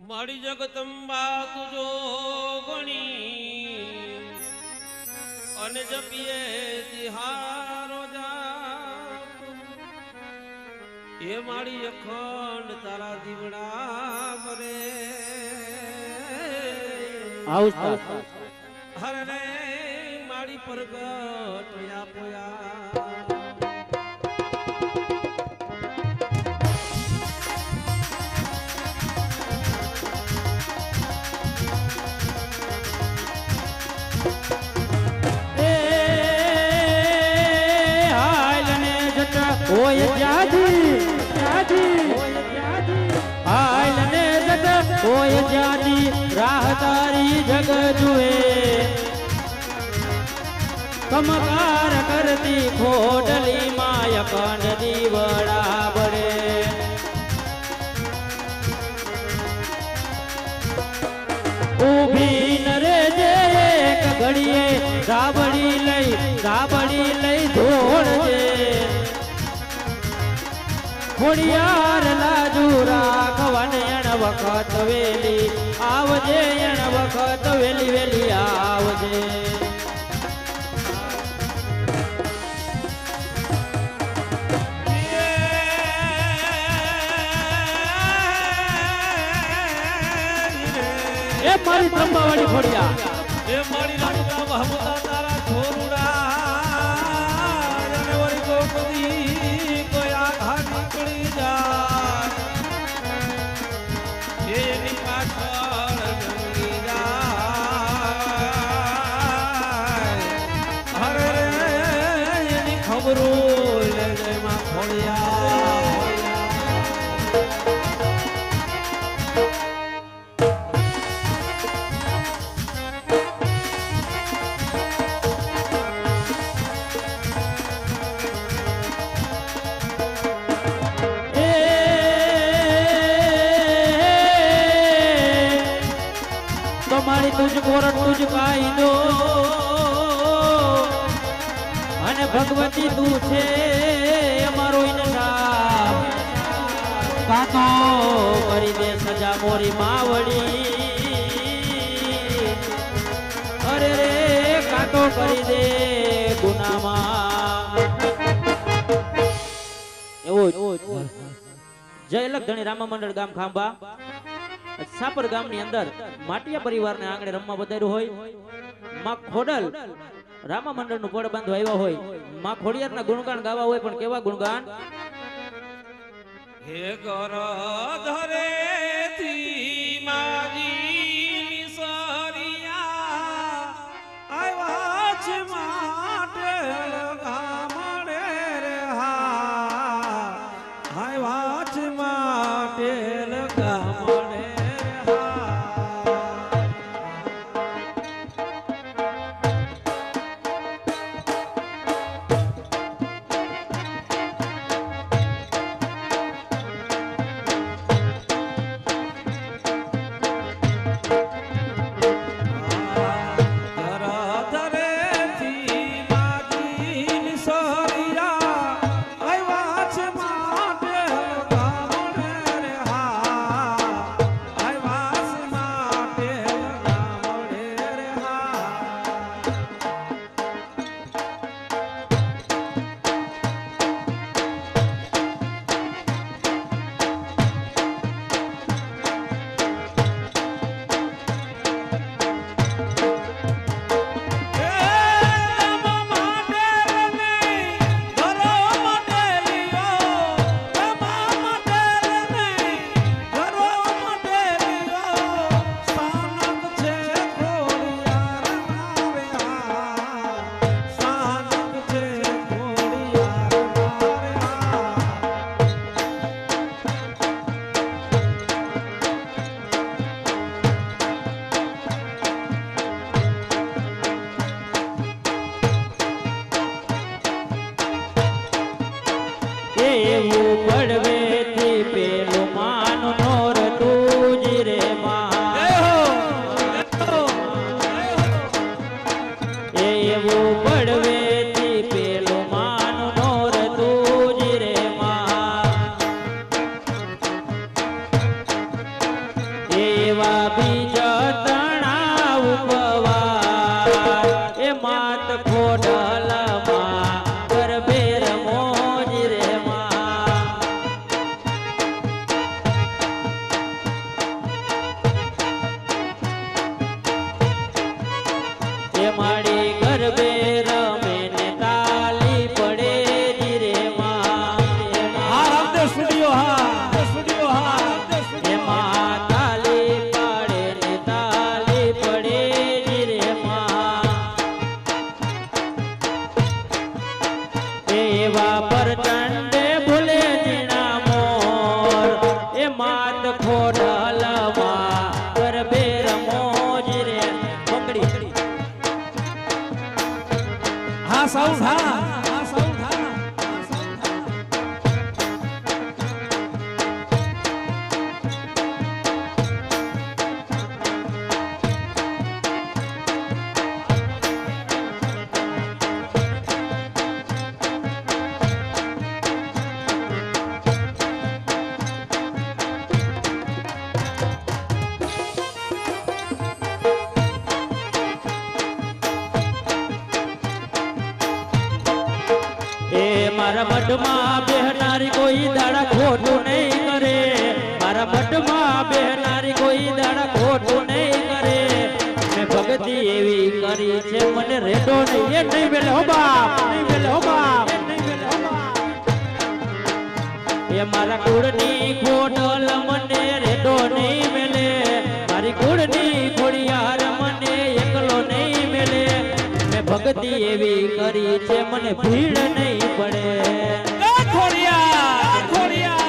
મારી જગતંબા તુજો ગણી. અને જપીએ તિહારો જા એ મારી અખંડ તારા દીવડા મરે હરે મારી પરગટ પોયા રાહદારી જગ જુએ કમકાર કરતી ખોડલી માય કંડ દીવડા બળે ઊભી નરે જે એક ઘડીએ રાબડી લઈ રાબડી લઈ દોડજે ખોડિયાર લાજુ રાખવન વખત વેલી આવજે એણ વખત વેલી વેલી આવજે. એ મારી ત્રંબાવાળી ફોડિયા. એ મારી રાણી મહમતા તારા તમારી તુજ કોરટ તુજ કાયદો અને ભગવતી તું છે અમારો ઇન્સાફ. કાતો દે સજા મોરી માવડી. અરે રે, કાતો કરી દે ગુનામાં. એવો જય લખ ધણી રામા મંડળ ગામ ખાંભા. સાપર ગામની અંદર માટિયા પરિવારને આંગણે રમવા વધાર્યું હોય. માં ખોડલ રામા મંડળનું પડ બાંધવા આવ્યા હોય. માં ખોડિયારના ગુણગાન ગાવા હોય, પણ કેવા ગુણગાન? હે કર ધરે એવું પડવેથી ખોડલમાં ગરબે રમોજ રે. પકડી. હા હા હા. નહીં, એ નહીં કુળની ખોડલ મને રેડો એકલો નહીં મેલે મેં ભક્તિ એવી કરી છે, મને ભીડ નહીં પડે. ખોડિયા ખોડિયા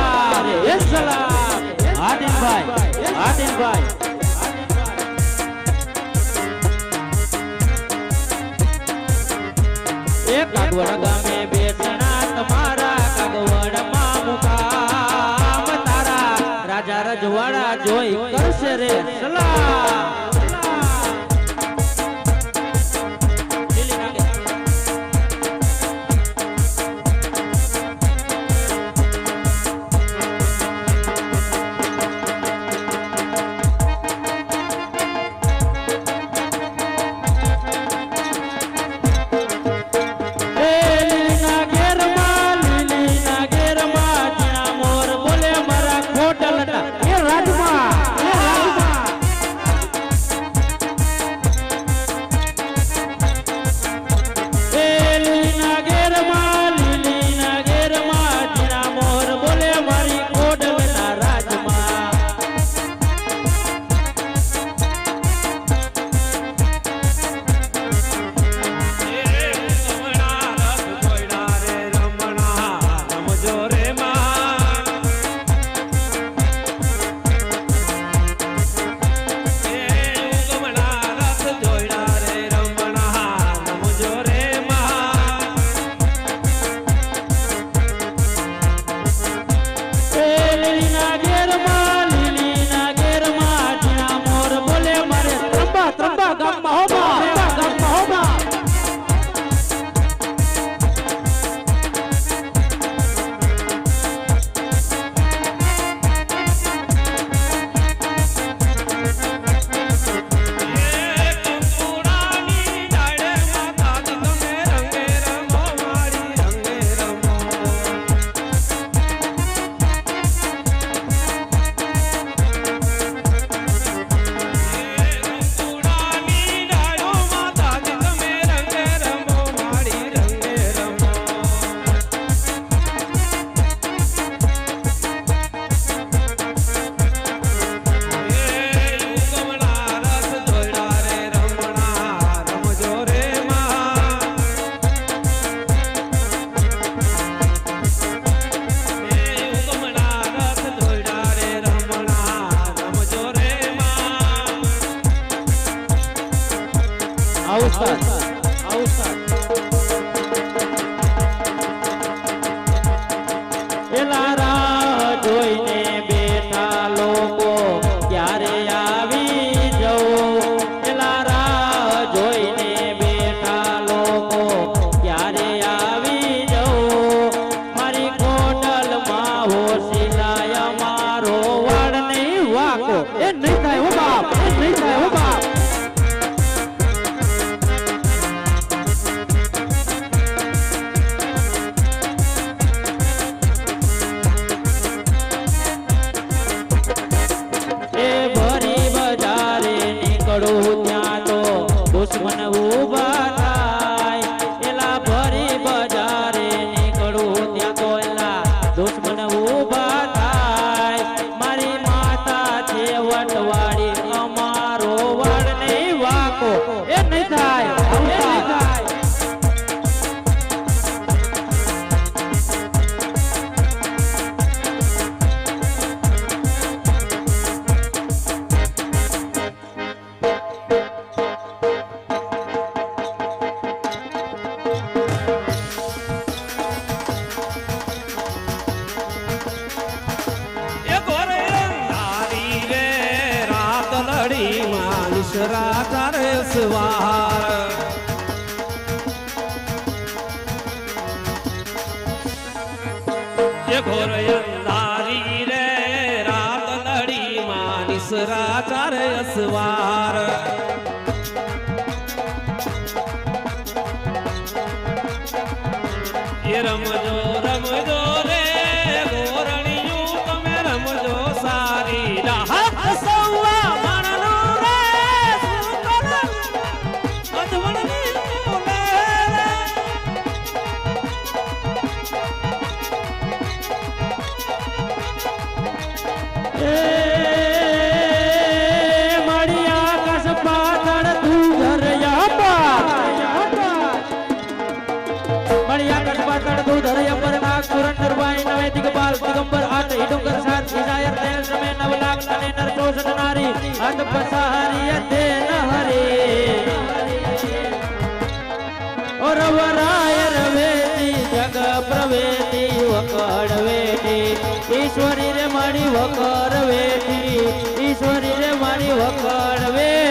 સલામ એ સલામ આદિનભાઈ આદિનભાઈ. તમારા કાગવડ તારા રાજા રજવાડા જોઈ વાસરા તારે સવાર ઘોરયારી રે રાત નડી માનિસ રાચાર અસવાર રમજો રમજો પદ પસારી તે હરે. રવરાય રવેતી, જગ પ્રવેતી વકડ વેટી ઈશ્વરી રે મારી વકર વેટી